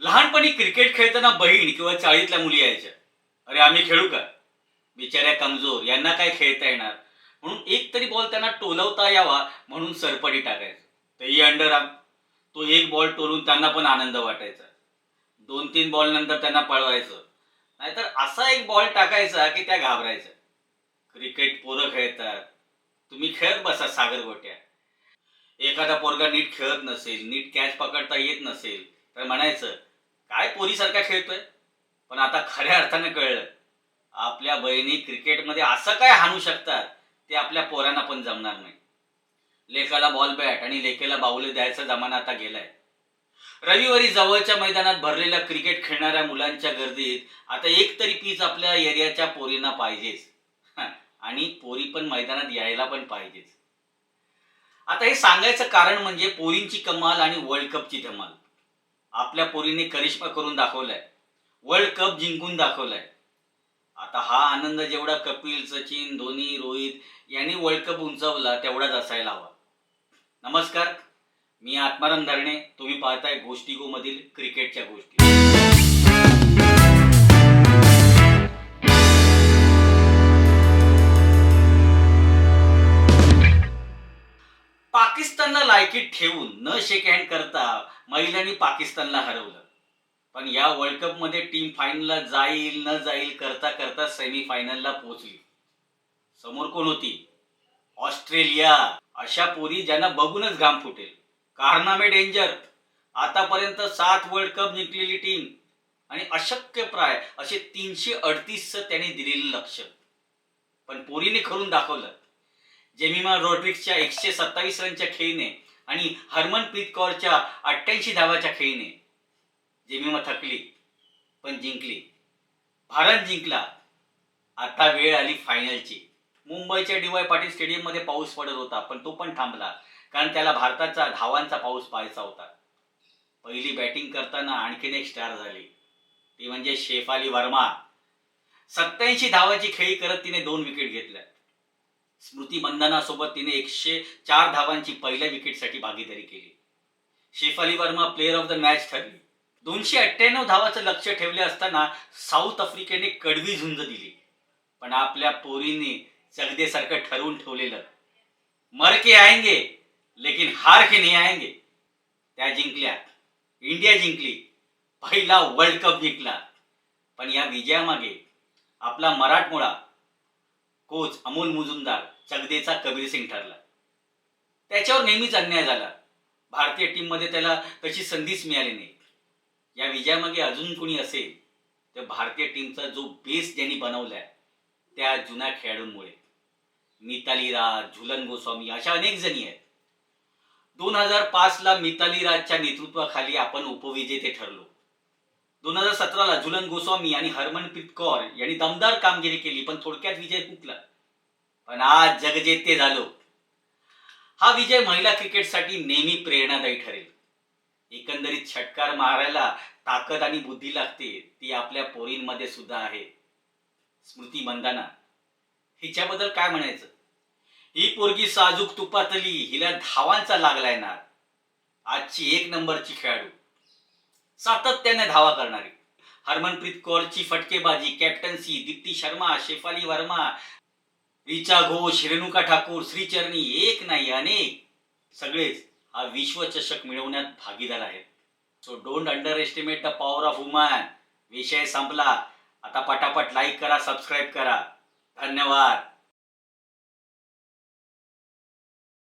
लहानपणी क्रिकेट खेळताना बहीण किंवा चाळीतल्या मुली यायच्या. अरे आम्ही खेळू का? बिचाऱ्या कमजोर यांना काय खेळता येणार? म्हणून एक तरी बॉल त्यांना टोलवता यावा म्हणून सरपडी टाकायचं. तेही अंडरआर्म. तो एक बॉल टोलून त्यांना पण आनंद वाटायचा. दोन तीन बॉल नंतर त्यांना पळवायचं. नाहीतर असा एक बॉल टाकायचा की त्या घाबरायच्या. क्रिकेट पोरं खेळतात. तुम्ही खेळत बसा सागर गोट्या. एखादा पोरगा नीट खेळत नसेल नीट कॅच पकडता येत नसेल तर म्हणायचं काय पोरीसारखा खेळतोय? पण आता खऱ्या अर्थानं कळलं. आपल्या बहिणी क्रिकेटमध्ये असं काय हाणू शकतात ते आपल्या पोरांना पण जमणार नाही. लेखाला बॉल बॅट आणि लेखेला बाहुले द्यायचा जमाना आता गेलाय. रविवारी जवळच्या मैदानात भरलेल्या क्रिकेट खेळणाऱ्या मुलांच्या गर्दीत आता एक तरी पीच आपल्या एरियाच्या पोरींना पाहिजेच. आणि पोरी पण मैदानात यायला पण पाहिजेच. आता हे सांगायचं कारण म्हणजे पोरींची कमाल आणि वर्ल्ड कपची धमाल. आपल्या पोरीने करिश्मा करून दाखवलाय. वर्ल्ड कप जिंकून दाखवलाय. आता हा आनंद जेवढा कपिल सचिन धोनी रोहित यांनी वर्ल्ड कप उंचावला तेवढाच असायला हवा. नमस्कार. मी आत्माराम धरणे. तुम्ही पाहताय गोष्टी गो मधील क्रिकेटच्या गोष्टी. पाकिस्तानला लायकीत ठेवून न शेक हँड करता महिलांनी पाकिस्तानला हरवलं. पण या वर्ल्ड कपमध्ये टीम फायनलला जाईल न जाईल करता करता सेमी फायनलला पोहोचली. समोर कोण होती? ऑस्ट्रेलिया. अशा पोरी ज्यांना बघूनच घाम फुटेल. कारनामे डेंजर आतापर्यंत सात वर्ल्ड कप जिंकलेली टीम आणि अशक्य प्राय असे तीनशे अडतीस त्यांनी दिलेलं लक्ष पण पोरीने खरून दाखवलं. जेमिमा रोड्रिक्सच्या एकशे सत्तावीस रनच्या खेळीने आणि हरमनप्रीत कौरच्या अठ्ठ्याऐंशी धावाच्या खेळीने जेमिमा थकली पण जिंकली. भारत जिंकला. आता वेळ आली फायनलची मुंबईच्या डी वाय पाटील स्टेडियममध्ये पाऊस पडत होता पण तो पण थांबला. कारण त्याला भारताचा धावांचा पाऊस पाहायचा होता. पहिली बॅटिंग करताना आणखीन एक स्टार झाली. ती म्हणजे शेफाली वर्मा. सत्याऐंशी धावाची खेळी करत तिने दोन विकेट घेतल्या. स्मृती मंदानासोबत तिने एकशे चार धावांची पहिल्या विकेटसाठी भागीदारी केली. Shafali Verma player of the match ठरली. दोनशे अठ्ठ्याण्णव धावाचं लक्ष ठेवले असताना साऊथ आफ्रिकेने कडवी झुंज दिली. पण आपल्या पोरीने जगदेसारखं ठरवून ठेवलेलं. मर के आएंगे लेकिन हार के नाही आएंगे. त्या जिंकल्या. इंडिया जिंकली. पहिला वर्ल्ड कप जिंकला. पण या विजयामागे आपला मराठमोळा कोच अमोल मुजुमदार चगदेचा कबीर सिंग ठरला. त्याच्यावर नेहमीच अन्याय झाला. भारतीय टीममध्ये त्याला तशी संधीच मिळाली नाही. या विजयामागे अजून कोणी असेल तर भारतीय टीमचा जो बेस ज्यांनी बनवलाय त्या जुन्या खेळाडूंमुळे. मिताली राज झुलन गोस्वामी अशा अनेक जणी आहेत. दोन हजार पाचला मिताली राजच्या नेतृत्वाखाली आपण उपविजेते ठरलो. दोन हजार सतराला झुलन गोस्वामी आणि हरमनप्रीत कौर यांनी दमदार कामगिरी केली पण थोडक्यात विजय हुकला. पण आज जगजेते झालो. हा विजय महिला क्रिकेटसाठी नेहमी प्रेरणादायी ठरेल. एकंदरीत षटकार मारायला ताकद आणि बुद्धी लागते ती आपल्या पोरींमध्ये सुद्धा आहे. स्मृती मंदाना हिच्याबद्दल काय म्हणायचं? ही पोरगी साजूक तुपातली हिला धावांचा लागलाय ना आजची एक नंबरची खेळाडू. सातत्याने धावा करणारी. हरमनप्रीत कौरची फटकेबाजी कॅप्टन्सी दीप्ती शर्मा शेफाली वर्मा रिचा घोष रेणुका ठाकूर श्रीचरणी एक नाही अनेक. सगळेच हा विश्वचषक मिळवण्यात भागीदार आहेत. So don't underestimate the power of woman विषय संपला. आता पटापट लाईक करा सबस्क्राईब करा. धन्यवाद.